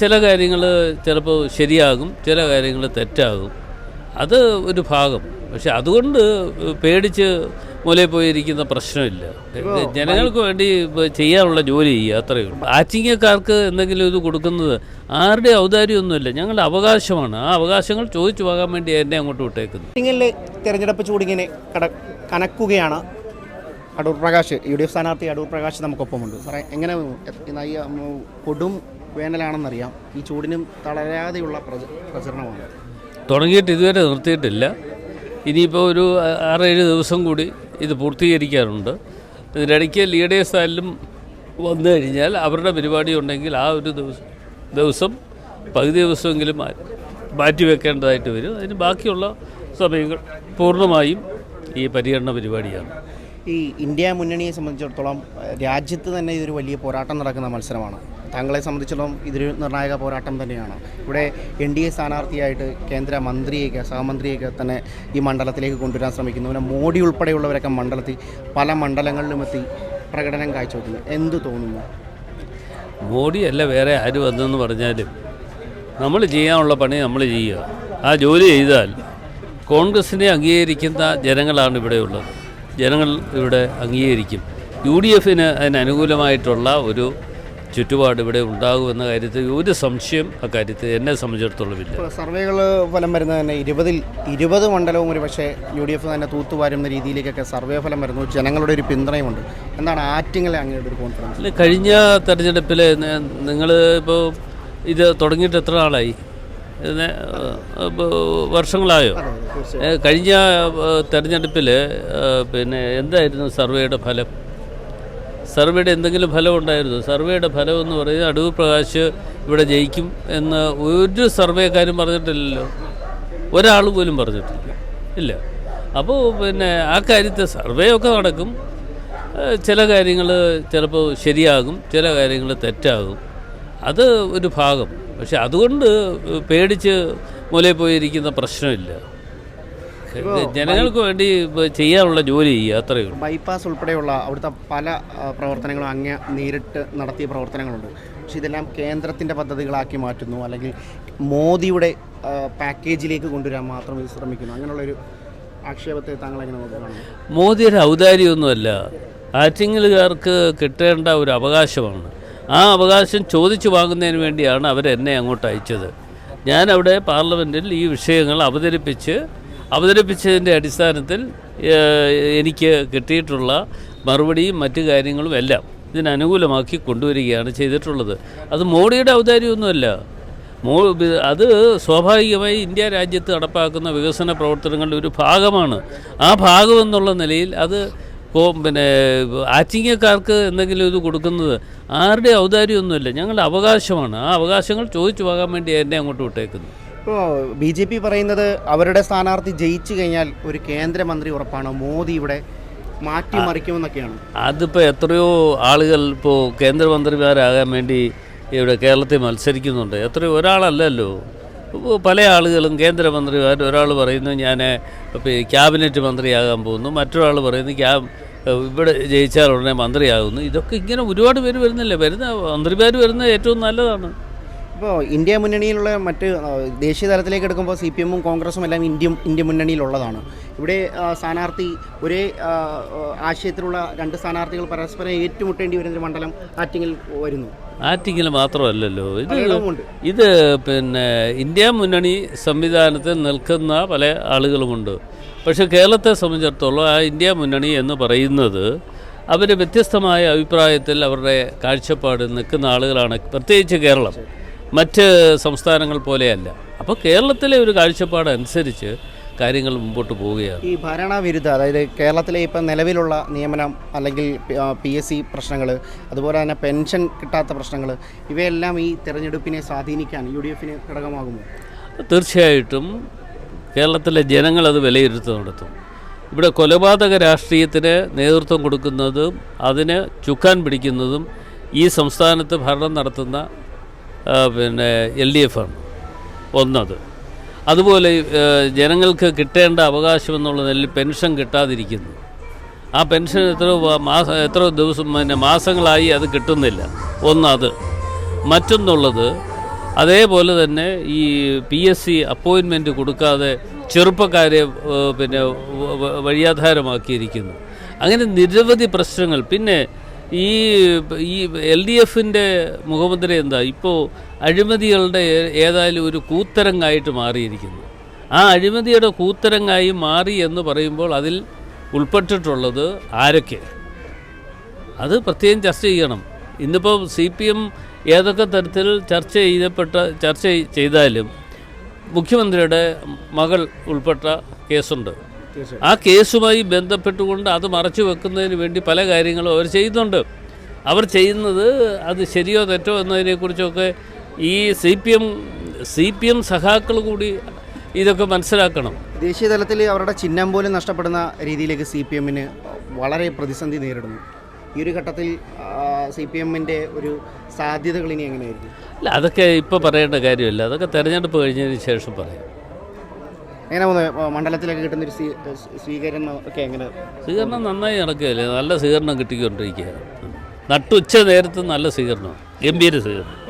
ചില കാര്യങ്ങൾ ചിലപ്പോൾ ശരിയാകും ചില കാര്യങ്ങൾ തെറ്റാകും. അത് ഒരു ഭാഗം. പക്ഷെ അതുകൊണ്ട് പേടിച്ച് മൂലയിൽ പോയിരിക്കുന്ന പ്രശ്നമില്ല. ജനങ്ങൾക്ക് വേണ്ടി ചെയ്യാനുള്ള ജോലി ചെയ്യുക അത്രയേ ഉള്ളൂ. ആറ്റിങ്ങക്കാർക്ക് എന്തെങ്കിലും ഇത് കൊടുക്കുന്നത് ആരുടെ ഔദാര്യമൊന്നുമില്ല. ഞങ്ങളുടെ അവകാശമാണ്. ആ അവകാശങ്ങൾ ചോദിച്ചു പോകാൻ വേണ്ടി എന്നെ അങ്ങോട്ട് വിട്ടേക്കുന്നത്. നിങ്ങളിലെ തെരഞ്ഞെടുപ്പ് ചൂടിങ്ങനെ കട കനക്കുകയാണ്. Adoor Prakash U D F സ്ഥാനാർത്ഥി അടൂർ പ്രകാശ് നമുക്കൊപ്പമുണ്ട്. സാറേ എങ്ങനെ കൊടും വേനലാണെന്നറിയാം. ഈ ചൂടിനും തളരാതെയുള്ള പ്രച- പ്രചരണമാണ്. തുടങ്ങിയിട്ട് ഇതുവരെ നിർത്തിയിട്ടില്ല. ഇനിയിപ്പോൾ ഒരു ആറേഴ് ദിവസം കൂടി ഇത് പൂർത്തീകരിക്കാറുണ്ട്. ഇതിനിടയ്ക്ക് ലീഡേഴ്സ് ആയാലും വന്നു കഴിഞ്ഞാൽ അവരുടെ പരിപാടി ഉണ്ടെങ്കിൽ ആ ഒരു ദിവസം ദിവസം പകുതി ദിവസമെങ്കിലും മാറ്റിവെക്കേണ്ടതായിട്ട് മാറ്റി വെക്കേണ്ടതായിട്ട് വരും. അതിന് ബാക്കിയുള്ള സമയങ്ങൾ പൂർണമായും ഈ പര്യടന പരിപാടിയാണ്. ഈ ഇന്ത്യ മുന്നണിയെ സംബന്ധിച്ചിടത്തോളം രാജ്യത്ത് തന്നെ ഇതൊരു വലിയ പോരാട്ടം നടക്കുന്ന മത്സരമാണ്. താങ്കളെ സംബന്ധിച്ചിടത്തോളം ഇതൊരു നിർണായക പോരാട്ടം തന്നെയാണ്. ഇവിടെ എൻ ഡി എ സ്ഥാനാർത്ഥിയായിട്ട് കേന്ദ്ര മന്ത്രിയൊക്കെ സഹമന്ത്രിയൊക്കെ തന്നെ ഈ മണ്ഡലത്തിലേക്ക് കൊണ്ടുവരാൻ ശ്രമിക്കുന്നു. പിന്നെ മോഡി ഉൾപ്പെടെയുള്ളവരൊക്കെ മണ്ഡലത്തിൽ പല മണ്ഡലങ്ങളിലും എത്തി പ്രകടനം കാഴ്ചവെക്കുന്നു. എന്ത് തോന്നുന്നു? മോഡിയല്ല വേറെ ആര് വന്നെന്ന് പറഞ്ഞാലും നമ്മൾ ചെയ്യാനുള്ള പണി നമ്മൾ ചെയ്യുക. ആ ജോലി ചെയ്താൽ കോൺഗ്രസിനെ അംഗീകരിക്കുന്ന ജനങ്ങളാണ് ഇവിടെ ഉള്ളത്. ജനങ്ങൾ ഇവിടെ അംഗീകരിക്കും. യു ഡി എഫിന് അതിനനുകൂലമായിട്ടുള്ള ഒരു ചുറ്റുപാട് ഇവിടെ ഉണ്ടാകുമെന്ന കാര്യത്തിൽ ഒരു സംശയം അക്കാര്യത്തിൽ എന്നെ സംബന്ധിച്ചിടത്തോളം ഇല്ല. സർവേകൾ ഫലം വരുന്നത് തന്നെ ഇരുപതിൽ ഇരുപത് മണ്ഡലവും ഒരു പക്ഷേ യു ഡി എഫ് തന്നെ തൂത്തുവാരുന്ന രീതിയിലേക്കൊക്കെ സർവേ ഫലം വരുന്നു. ജനങ്ങളുടെ ഒരു പിന്തുണയുമുണ്ട്. എന്താണ് ആറ്റിങ്ങളെ അങ്ങയുടെ ഒരു കോൺഫിഡൻസ് അല്ല കഴിഞ്ഞ തെരഞ്ഞെടുപ്പിൽ നിങ്ങൾ ഇപ്പോൾ ഇത് തുടങ്ങിയിട്ട് എത്ര നാളായി? വർഷങ്ങളായോ? കഴിഞ്ഞ തെരഞ്ഞെടുപ്പിൽ പിന്നെ എന്തായിരുന്നു സർവേയുടെ ഫലം? സർവേയുടെ എന്തെങ്കിലും ഫലം ഉണ്ടായിരുന്നു സർവേയുടെ ഫലം എന്ന് പറയുന്നത് അടൂർ പ്രകാശ് ഇവിടെ ജയിക്കും എന്ന് ഒരു സർവേക്കാരും പറഞ്ഞിട്ടില്ലല്ലോ. ഒരാൾ പോലും പറഞ്ഞിട്ടില്ല. ഇല്ല. അപ്പോൾ പിന്നെ ആ കാര്യത്തെ സർവേ ഒക്കെ നടക്കും ചില കാര്യങ്ങൾ ചിലപ്പോൾ ശരിയാകും ചില കാര്യങ്ങൾ തെറ്റാകും. അത് ഒരു ഭാഗം. പക്ഷെ അതുകൊണ്ട് പേടിച്ച് മൂലയിൽ പോയിരിക്കുന്ന പ്രശ്നമില്ല. ജനങ്ങൾക്ക് വേണ്ടി ചെയ്യാനുള്ള ജോലി ചെയ്യുക അത്രയേ ഉള്ളൂ. ബൈപ്പാസ് ഉൾപ്പെടെയുള്ള അവിടുത്തെ പല പ്രവർത്തനങ്ങളും അങ്ങ് നേരിട്ട് നടത്തിയ പ്രവർത്തനങ്ങളുണ്ട്. പക്ഷേ ഇതെല്ലാം കേന്ദ്രത്തിന്റെ പദ്ധതികളാക്കി മാറ്റുന്നു. അല്ലെങ്കിൽ മോദിയുടെ പാക്കേജിലേക്ക് കൊണ്ടുവരാൻ മാത്രം ഇത് ശ്രമിക്കുന്നു. അങ്ങനെയുള്ളൊരു ആക്ഷേപത്തെ താങ്കൾ എങ്ങനെ നോക്കുകയാണ് മോദിയുടെ ഔദാര്യമൊന്നുമല്ല. ആറ്റിങ്ങലുകാർക്ക് കിട്ടേണ്ട ഒരു അവകാശമാണ്. ആ അവകാശം ചോദിച്ചു വാങ്ങുന്നതിന് വേണ്ടിയാണ് അവരെന്നെ അങ്ങോട്ട് അയച്ചത്. ഞാൻ അവിടെ പാർലമെന്റിൽ ഈ വിഷയങ്ങൾ അവതരിപ്പിച്ച് അവതരിപ്പിച്ചതിന്റെ അടിസ്ഥാനത്തിൽ എനിക്ക് കിട്ടിയിട്ടുള്ള മറുപടിയും മറ്റു കാര്യങ്ങളും എല്ലാം ഇതിനനുകൂലമാക്കി കൊണ്ടുവരികയാണ് ചെയ്തിട്ടുള്ളത്. അത് മോഡിയുടെ ഔദാര്യമൊന്നുമല്ല. മോ അത് സ്വാഭാവികമായി ഇന്ത്യ രാജ്യത്ത് നടപ്പാക്കുന്ന വികസന പ്രവർത്തനങ്ങളുടെ ഒരു ഭാഗമാണ്. ആ ഭാഗമെന്നുള്ള നിലയിൽ അത് പിന്നെ ആറ്റിങ്ങക്കാർക്ക് എന്തെങ്കിലും ഇത് കൊടുക്കുന്നത് ആരുടെ ഔദാര്യമൊന്നുമില്ല. ഞങ്ങളുടെ അവകാശമാണ്. ആ അവകാശങ്ങൾ ചോദിച്ചു വാങ്ങാൻ വേണ്ടി എന്നെ അങ്ങോട്ട് വിട്ടേക്കുന്നത്. ഇപ്പോൾ ബി ജെ പി പറയുന്നത് അവരുടെ സ്ഥാനാർത്ഥി ജയിച്ചു കഴിഞ്ഞാൽ ഒരു കേന്ദ്രമന്ത്രി ഉറപ്പാണ്? മോദി ഇവിടെ മാറ്റിമറിക്കുമെന്നൊക്കെയാണ്. അതിപ്പോൾ എത്രയോ ആളുകൾ ഇപ്പോൾ കേന്ദ്രമന്ത്രിമാരാകാൻ വേണ്ടി ഇവിടെ കേരളത്തിൽ മത്സരിക്കുന്നുണ്ട്. എത്രയോ ഒരാളല്ലല്ലോ. പല ആളുകളും കേന്ദ്രമന്ത്രിമാർ ഒരാൾ പറയുന്നു ഞാൻ ക്യാബിനറ്റ് മന്ത്രിയാകാൻ പോകുന്നു. മറ്റൊരാൾ പറയുന്നു ക്യാബ് ഇവിടെ ജയിച്ചാൽ ഉടനെ മന്ത്രിയാകുന്നു. ഇതൊക്കെ ഇങ്ങനെ ഒരുപാട് പേര് വരുന്നില്ലേ? വരുന്ന മന്ത്രിമാർ വരുന്നത് ഏറ്റവും നല്ലതാണ്. ഇപ്പോൾ ഇന്ത്യ മുന്നണിയിലുള്ള മറ്റ് ദേശീയ തലത്തിലേക്ക് എടുക്കുമ്പോൾ സി പി എമ്മും കോൺഗ്രസും എല്ലാം ഇന്ത്യ ഇന്ത്യ മുന്നണിയിലുള്ളതാണ്. ഇവിടെ സ്ഥാനാർത്ഥി ഒരേ ആശയത്തിലുള്ള രണ്ട് സ്ഥാനാർത്ഥികൾ പരസ്പരം ഏറ്റുമുട്ടേണ്ടി വരുന്നൊരു മണ്ഡലം ആറ്റിങ്ങിൽ വരുന്നു. ആറ്റിങ്ങിൽ മാത്രമല്ലല്ലോ. ഇത് ഇത് പിന്നെ ഇന്ത്യ മുന്നണി സംവിധാനത്തിൽ നിൽക്കുന്ന പല ആളുകളുമുണ്ട്. പക്ഷേ കേരളത്തെ സംബന്ധിച്ചിടത്തോളം ആ ഇന്ത്യ മുന്നണി എന്ന് പറയുന്നത് അവർ വ്യത്യസ്തമായ അഭിപ്രായത്തിൽ അവരുടെ കാഴ്ചപ്പാട് നിൽക്കുന്ന ആളുകളാണ്. പ്രത്യേകിച്ച് കേരളം. മറ്റ് സംസ്ഥാനങ്ങൾ പോലെയല്ല. അപ്പോൾ കേരളത്തിലെ ഒരു കാഴ്ചപ്പാട് അനുസരിച്ച് കാര്യങ്ങൾ മുമ്പോട്ട് പോവുകയാണ്. ഈ ഭരണവിരുദ്ധ അതായത് കേരളത്തിലെ ഇപ്പം നിലവിലുള്ള നിയമനം അല്ലെങ്കിൽ പി എസ് സി പ്രശ്നങ്ങൾ അതുപോലെ തന്നെ പെൻഷൻ കിട്ടാത്ത പ്രശ്നങ്ങൾ ഇവയെല്ലാം ഈ തിരഞ്ഞെടുപ്പിനെ സ്വാധീനിക്കാൻ യു ഡി എഫിന് ഘടകമാകുമോ? തീർച്ചയായിട്ടും കേരളത്തിലെ ജനങ്ങളത് വിലയിരുത്തി നടത്തും. ഇവിടെ കൊലപാതക രാഷ്ട്രീയത്തിന് നേതൃത്വം കൊടുക്കുന്നതും അതിന് ചുക്കാൻ പിടിക്കുന്നതും ഈ സംസ്ഥാനത്ത് ഭരണം നടത്തുന്ന പിന്നെ എൽ ഡി എഫ് ആണ് ഒന്നത്. അതുപോലെ ജനങ്ങൾക്ക് കിട്ടേണ്ട അവകാശം എന്നുള്ള നിലയിൽ പെൻഷൻ കിട്ടാതിരിക്കുന്നു. ആ പെൻഷൻ എത്ര മാസ എത്ര ദിവസം പിന്നെ മാസങ്ങളായി അത് കിട്ടുന്നില്ല. ഒന്നത്. മറ്റൊന്നുള്ളത് അതേപോലെ തന്നെ ഈ പി എസ് സി അപ്പോയിൻമെന്റ് കൊടുക്കാതെ ചെറുപ്പക്കാരെ പിന്നെ വഴിയാധാരമാക്കിയിരിക്കുന്നു. അങ്ങനെ നിരവധി പ്രശ്നങ്ങൾ. പിന്നെ ഈ ഈ എൽ ഡി എഫിന്റെ മുഖമുദ്ര എന്താ? ഇപ്പോൾ അഴിമതികളുടെ ഏതായാലും ഒരു കൂത്തരങ്ങായിട്ട് മാറിയിരിക്കുന്നു. ആ അഴിമതിയുടെ കൂത്തരങ്ങായി മാറി എന്ന് പറയുമ്പോൾ അതിൽ ഉൾപ്പെട്ടിട്ടുള്ളത് ആരൊക്കെ? അത് പ്രത്യേകം ചർച്ച ചെയ്യണം. ഇന്നിപ്പോൾ സി പി എം ഏതൊക്കെ തരത്തിൽ ചർച്ച ചെയ്യപ്പെട്ട ചർച്ച ചെയ്താലും മുഖ്യമന്ത്രിയുടെ മകൾ ഉൾപ്പെട്ട കേസുണ്ട്. ആ കേസുമായി ബന്ധപ്പെട്ടുകൊണ്ട് അത് മറച്ചു വെക്കുന്നതിന് വേണ്ടി പല കാര്യങ്ങളും അവർ ചെയ്യുന്നുണ്ട്. അവർ ചെയ്യുന്നത് അത് ശരിയോ തെറ്റോ എന്നതിനെക്കുറിച്ചൊക്കെ ഈ C P M C P M സഖാക്കൾ കൂടി ഇതൊക്കെ മനസ്സിലാക്കണം. ദേശീയ തലത്തിൽ അവരുടെ ചിഹ്നം പോലും നഷ്ടപ്പെടുന്ന രീതിയിലേക്ക് സി പി എമ്മിന് വളരെ പ്രതിസന്ധി നേരിടുന്നു. ഈ ഒരു ഘട്ടത്തിൽ സി പി എമ്മിന്റെ ഒരു സാധ്യതകൾ ഇനി എങ്ങനെയായിരിക്കും? അല്ല അതൊക്കെ ഇപ്പോൾ പറയേണ്ട കാര്യമില്ല. അതൊക്കെ തെരഞ്ഞെടുപ്പ് കഴിഞ്ഞതിന് ശേഷം പറയാം. മണ്ഡലത്തിലൊക്കെ കിട്ടുന്ന സ്വീകരണം ഒക്കെ എങ്ങനെ? സ്വീകരണം നന്നായി നടക്കുകയല്ലേ? നല്ല സ്വീകരണം കിട്ടിക്കൊണ്ടിരിക്കുകയാണ്. നട്ടുച്ച നേരത്ത് നല്ല സ്വീകരണം. ഗംഭീര സ്വീകരണം.